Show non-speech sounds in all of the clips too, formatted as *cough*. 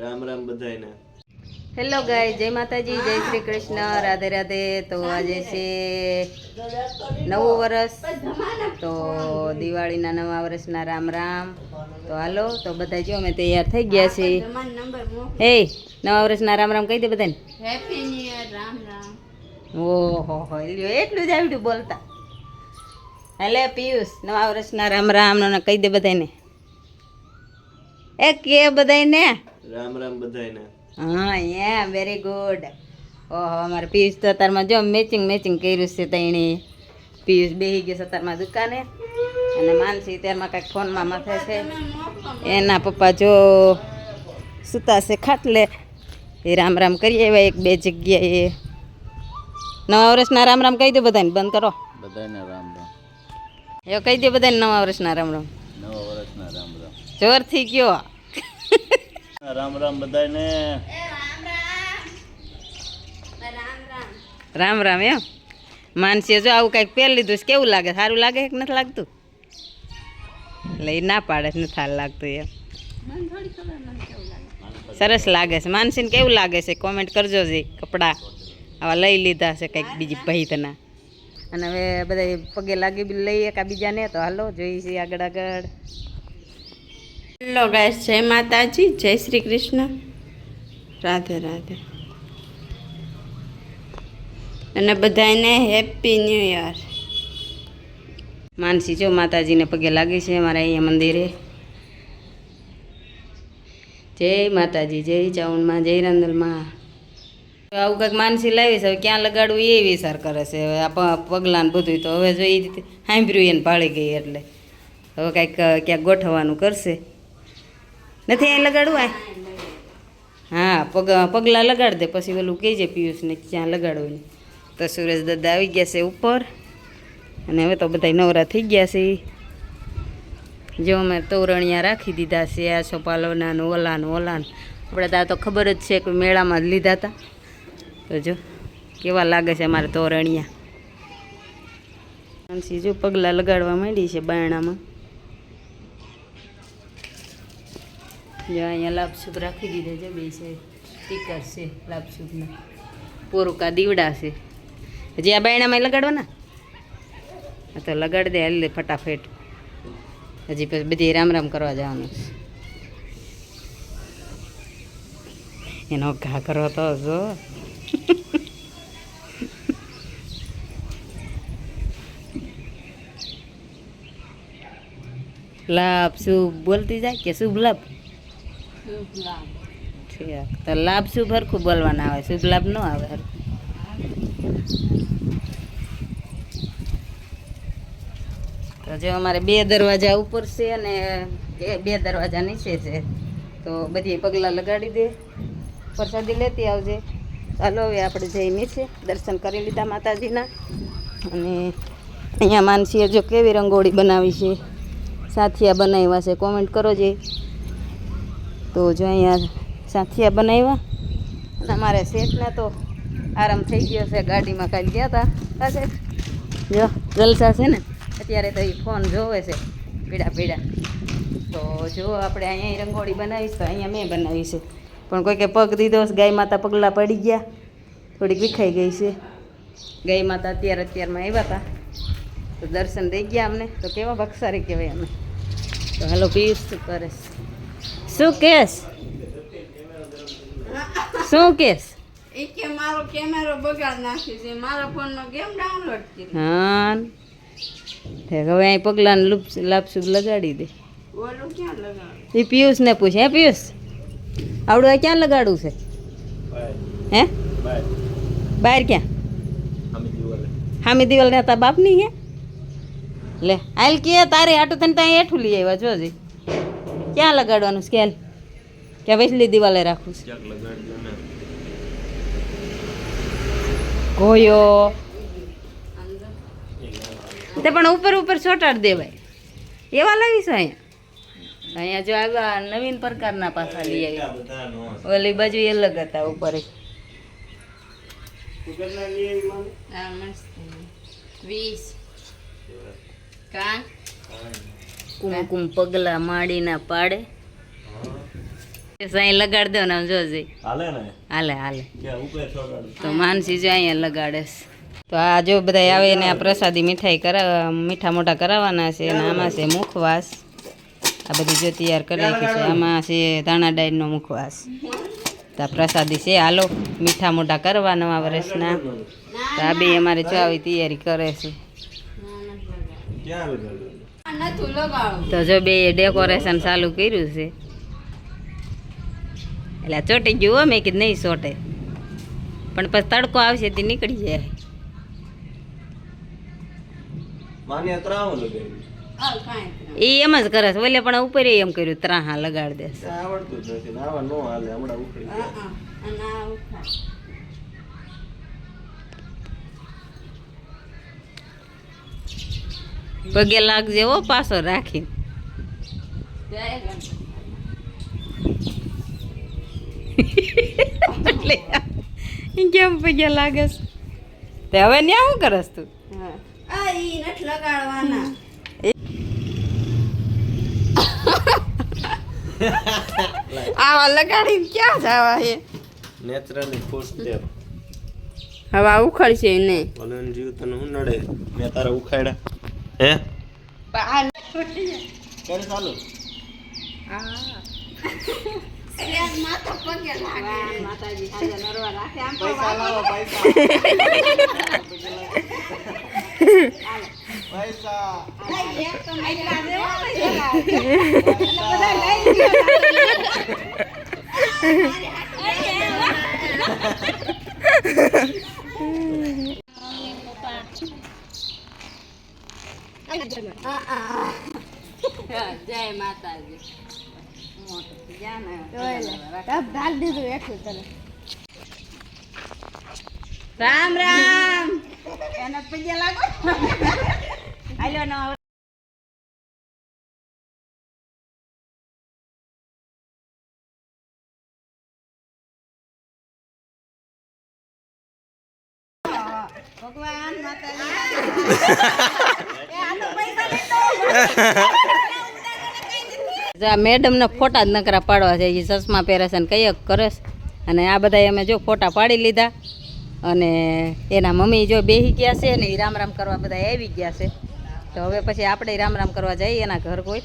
રામ રામ બધાયને. હેલો ગાય જય માતાજી જય શ્રી કૃષ્ણ. રાધે રાધે. તો આજે છે નવું વર્ષ તો દિવાળીના નવા વર્ષના રામ રામ. તો હાલો તો બધા જો અમે તૈયાર થઈ ગયા છે હે નવા વર્ષના રામ રામ કહી દે બધાને. Happy new year Ram Ram. ઓહો હો લ્યો એટલું જ આવડ્યું બોલતા. હેલે પિયુષ નવા વર્ષના રામ રામ ને કહી દે બધાને એ કે બધાને રામ રામ બધાયને. હા યા વેરી ગુડ ઓહો અમારે પિયુષ તો અત્યારમાં જો મેચિંગ મેચિંગ કર્યું છે તેણે. પિયુષ બેસી ગયો અત્યારમાં દુકાને. અને માનસી ત્યારમાં કાંઈક ફોનમાં માથે છે. એના પપ્પા જો સૂતા છે ખાટલે. એ રામ રામ કરીએ એવા એક બે જગ્યાએ. નવા વર્ષના રામ રામ કહી દો બધાને બંધ કરો. બધાને રામ રામ. એવો કહી દે બધાને નવા વર્ષના રામ રામ. નવા વર્ષના રામ રામ. જોરથી કયો. રામ રામ બધાને રામ રામ. એમ? માનસીએ જો આવું કંઈક પહેરી લીધું છે કેવું લાગે? સારું લાગે કે નથી લાગતું? એટલે એ ના પાડે છે નથી સારું લાગતું એમ. સરસ લાગે છે. માનસીને કેવું લાગે છે? કોમેન્ટ કરજો જે કપડાં આવા લઈ લીધા છે કંઈક બીજી પહિતના અને હવે બધા પગે લાગી બી લઈએ કાં બીજાને તો હાલો જોઈ છીએ આગળ આગળ. હેલો ગાઈસ, જય માતાજી, જય શ્રી કૃષ્ણ. રાધે રાધે. અને બધાને હેપી ન્યૂ યર માનસી, જો માતાજીને પગે લાગી છે અમારા અહીંયા મંદિરે. જય માતાજી, જય ચાઉંડમાં જય રાંદલમાં આવું કંઈક માનસી લાવી છે હવે ક્યાં લગાડવું એ વિચાર કરે છે. હવે આ પગલાં બધું તો હવે જો એ રીતે સાંભળ્યું એને ભાળી ગઈ એટલે. હવે કાંઈક ક્યાંક ગોઠવવાનું કરશે. નથી અહીં લગાડવું આ? હા, પગ પગલાં લગાડી દે, પછી પેલું કહેજે પિયુષને ક્યાં લગાડવું તો સુરેશ દાદા આવી ગયા છે ઉપર. અને હવે તો બધા નવરા થઈ ગયા છે. જો અમે તોરણિયા રાખી દીધા છે, આ સોપાલોના ઓલાન ઓલાન. આપણે ત્યાં તો ખબર જ છે કે મેળામાં જ લીધા હતા. તો જો, કેવા લાગે છે અમારે તોરણિયા? જો પગલાં લગાડવા માંડી છે બાયણામાં. જો અહીંયા લાભશુભ રાખી દીધા છે, બે છે સ્ટીકર છે લાભશુભના પોરુકા દીવડા છે. હજી આ બાયણામાં લગાડવાના? તો લગાડી દે, હાલ ફટાફટ. હજી પછી બધી રામ રામ કરવા જવાનું છે. એનો ઘા કરો તો જો. લાભ શુભ બોલતી જાય કે શુભ લાભ? તો લાભ શુભ હરખું બોલવાના આવે? શુભ લાભ ન આવે હરખું. તો જો અમારે બે દરવાજા ઉપર છે અને બે- દરવાજા નીચે છે. તો બધી પગલાં લગાડી દે. પ્રસાદી લેતી આવજે. ચાલો હવે આપણે જઈ નીચે. દર્શન કરી લીધા માતાજીના. અને અહીંયા માનસીએ જો કેવી રંગોળી બનાવી છે. સાથિયા બનાવ્યા છે. કોમેન્ટ કરો જે. તો જો અહીંયા સાથિયા બનાવ્યા. અને અમારે શેઠને તો આરામ થઈ ગયો છે, ગાડીમાં કાલે ગયા હતા પાસે જો જલસા છે ને, અત્યારે તો એ ફોન જોવે છે, પીડા પીડા. તો જો આપણે અહીંયા રંગોળી બનાવીશ, તો અહીંયા મેં બનાવી છે. પણ કોઈ કે પગ દીધો ગાય માતા પગલાં પડી ગયા. થોડીક વિખાઈ ગઈ છે. ગાય માતા અત્યારે અત્યારમાં આવ્યા હતા તો દર્શન દઈ ગયા અમને. તો કેવા બક્ષારી કહેવાય અમે તો હાલો પીસ કરે છે? શું કેસ શું કેસ એ કે મારો કેમેરો બગાડ નાખ્યો છે મારા ફોનમાં ગેમ ડાઉનલોડ કરી હા તે હવે અહીં પગલાં લાપસુપ લગાડી દે ઓલું ક્યાં લગાડ એ પિયુષને પૂછે હે પિયુષ આવડું આ ક્યાં લગાડવું છે હે બાય બહાર ક્યાં અમે દિવાલે હામી દિવાલ ને તાર બાપની હે લે હાલ કે તારે આટું તને ત્યાં હેઠું લઈ આવ્યા જોજી ક્યાં લગાડવાનું સ્કેલ ક્યાં વેસલી દિવાલે રાખવું છે ક્યાંક લગાડજો ને ગોયો તે પણ ઉપર ઉપર ચોટાડી દેવાય એવા લાવીશ અહીંયા અહીંયા જો આવ્યા નવીન પ્રકારના પાછા લઈ આવ્યા બધા નો ઓલી બાજુ અલગ હતા ઉપર આ મસ્ત વીસ કાન કુમકુમ પગલા માડીના પાડે. સાઈ લગાડ દો ને જોજે હાલે ને? હાલે હાલે. તો માનસી જો અહીંયા લગાડે તો આ જો બધા આવે ને આ પ્રસાદી મીઠાઈ કરાવવા મીઠા મોટા કરાવવાના છે અને આમાં છે મુખવાસ. આ બધી જો તૈયાર કરી રાખી છે. આમાં છે ધાણા ડાળનો મુખવાસ. તો આ પ્રસાદી છે. હાલો મીઠા મોટા કરવા નવા વર્ષના. તો આ બે અમારે જો આવી તૈયારી કરે છે. ક્યાં તો જો બે ડેકોરેશન ચાલુ કર્યું છે. એટલે ચોટી ગયું હો મેં કીધું નહીં ચોટે. પણ પછી તડકો આવશે તે નીકળી જાય. એ એમ જ કરે છે. ઓલે પણ ઉપર એમ કર્યું ત્રાહા લગાડી દે આવડતું જ નથી પગે લાગજે હો પાછો રાખી. કેમ પગે લાગે તે હવે ન્યા શું કરસ તું? હા આ ઈ નથી લગાડવાના. આવા લગાડીને ક્યાં જવા હે? નેચરલી ખુશ છે હવા ઉખડશે નહીં. જીવ તને હું નડે મેં તારા ઉખાડ્યા. હે? ચાલુ. પૈસા લાવો પૈસા પૈસા જય માતાજી. રામ રામ. એના પગે લાગો. હાલો નો ભગવાન માતાજી. *laughs* મેડમના ફોટા જ નકરા પાડવા છે એ ચશ્મા પહેરે છે ને કંઈક કરે છે. અને આ બધા અમે જો ફોટા પાડી લીધા. અને એના મમ્મી જો બેહી ગયા છે ને એ રામ રામ કરવા બધા આવી ગયા છે. તો હવે પછી આપણે રામ રામ કરવા જઈએ એના ઘર કોઈ.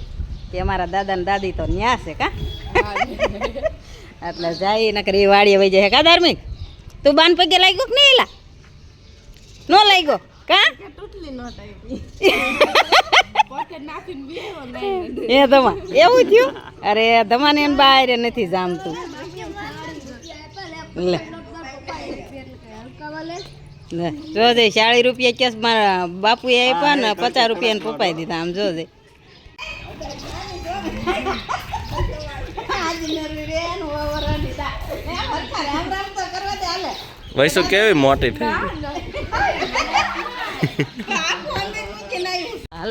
કે અમારા દાદા ને દાદી તો ન્યા છે કા? એટલે જાય નકર એ વાડીએ વહી જાય. કા ધાર્મિક? તું બાન પગે લાગ્યો કે નહીં એલા? નો લાગ્યો? કા? *laughs* એ ધમા એવું થયું? અરે ધમાને એને બહાર નથી જામતું. લે. લે. જોજે ચાળીસ રૂપિયા કેસ મારા બાપુએ આપ્યા ને પચાસ રૂપિયા ને પપાઈ દીધા. આમ જોજે વૈસુ કેવી મોટી થઈ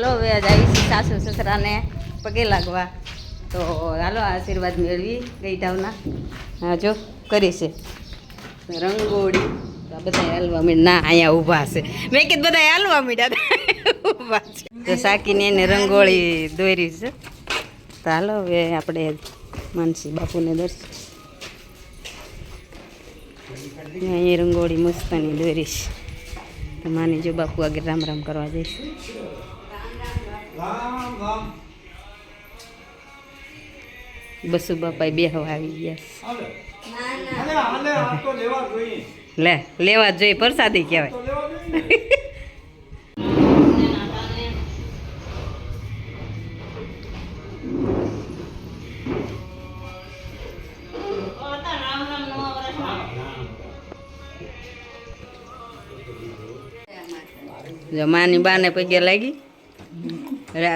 હાલો હવે જઈશ સાસુ સસરાને પગે લાગવા. તો હાલો આશીર્વાદ મેળવી ગઈઢાવના. હા, જો, કરી છે. રંગોળી. બધા હાલવા મીડ ના, અહીંયા ઊભા છે. મેં કીધું બધા હાલવા મીડ્યા ઊભા છે. તો સાકીને એને રંગોળી દોરી છે. તો હાલો, હવે આપણે માનસી બાપુને દર્શન. અહીં રંગોળી મસ્તની દોરીશ તો માની જો બાપુ આગળ રામ રામ કરવા જઈશ. બસુ બાપા બે હવા આવી ગયા. લે લેવા જ જોઈએ પ્રસાદી કહેવાય. જો માની બાને પગે લાગી?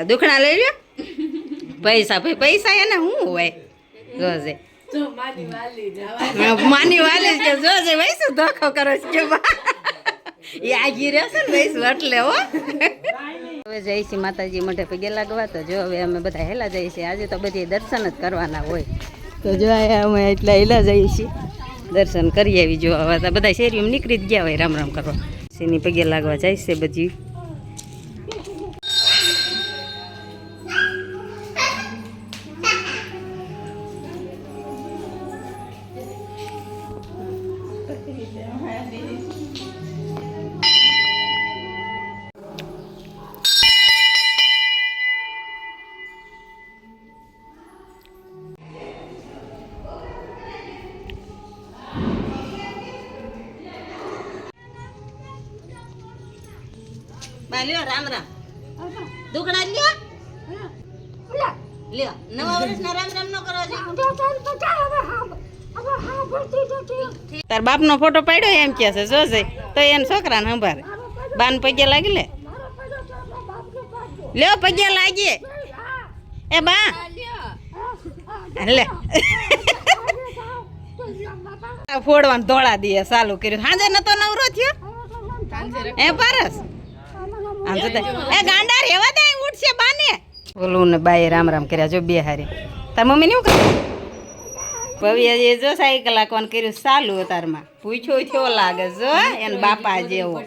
દુખણા લઈ લ્યો. પૈસા ભાઈ પૈસા એને શું હોય? જોજે માની વાલી કે જોજે ભાઈ શું ધોખો કરો કે એ આગી રહેશે ને ભાઈ એટલે હો. હવે જઈશી માતાજી મઢે પગે લાગવા. તો જો હવે અમે બધા હેલા જઈએ છીએ. આજે તો બધી દર્શન જ કરવાના હોય. તો જો અમે એટલા હેલા જઈએ છીએ. દર્શન કરી આવી જો. હવે તો બધા શેરીમાં નીકળી જ ગયા હોય રામ રામ કરવા. શેની પગે લાગવા જાય છે બધી. લ્યો રામ રામ. દુકડા લ્યો. લ્યો નવા વર્ષના રામ રામ નો કરો છો. તાર બાપનો ફોટો પાડ્યો એમ કે છે જોશે તો એને છોકરાને સંભાળે. બાન પગ્યા લાગી લે. લ્યો પગ્યા લાગીએ એ બા. લે. ફોડવાનું ધોળા દીએ ચાલુ કર્યું. હાજે નતો નવરો થયો? એ પારસ? તો એ ગાંડા રેવા દે ઉઠશે બાને. ઓલું ને બાએ રામ રામ કર્યા, જો બે હારી તાર મમ્મી નું કર્યું ભવ્ય જે સાયકલ હાંકવાનું કર્યું ચાલુ અતારમાં પૂછ્યો થયો લાગે જો એને બાપા જેવો.